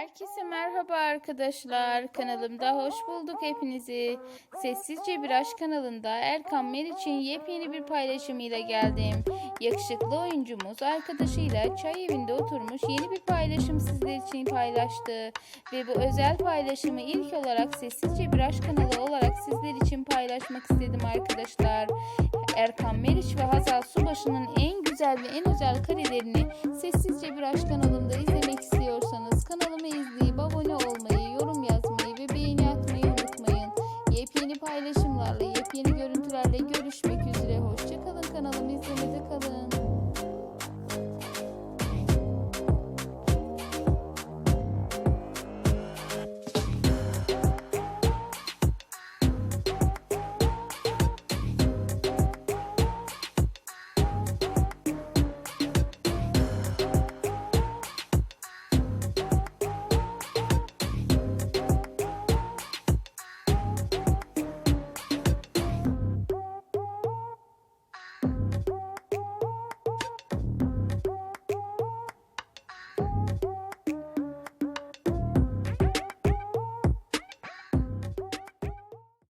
Herkese merhaba arkadaşlar. Kanalımda hoş bulduk hepinizi. Sessizce Bir Aşk kanalında Erkan Meriç'in yepyeni bir paylaşımıyla geldim. Yakışıklı oyuncumuz arkadaşıyla çay evinde oturmuş yeni bir paylaşım sizler için paylaştı. Ve bu özel paylaşımı ilk olarak Sessizce Bir Aşk kanalı olarak sizler için paylaşmak istedim arkadaşlar. Erkan Meriç ve Hazal Subaşı'nın en güzel ve en özel karelerini Sessizce Bir Aşk kanalında izlemek paylaşımlarla, yepyeni görüntülerle görüşmek üzere.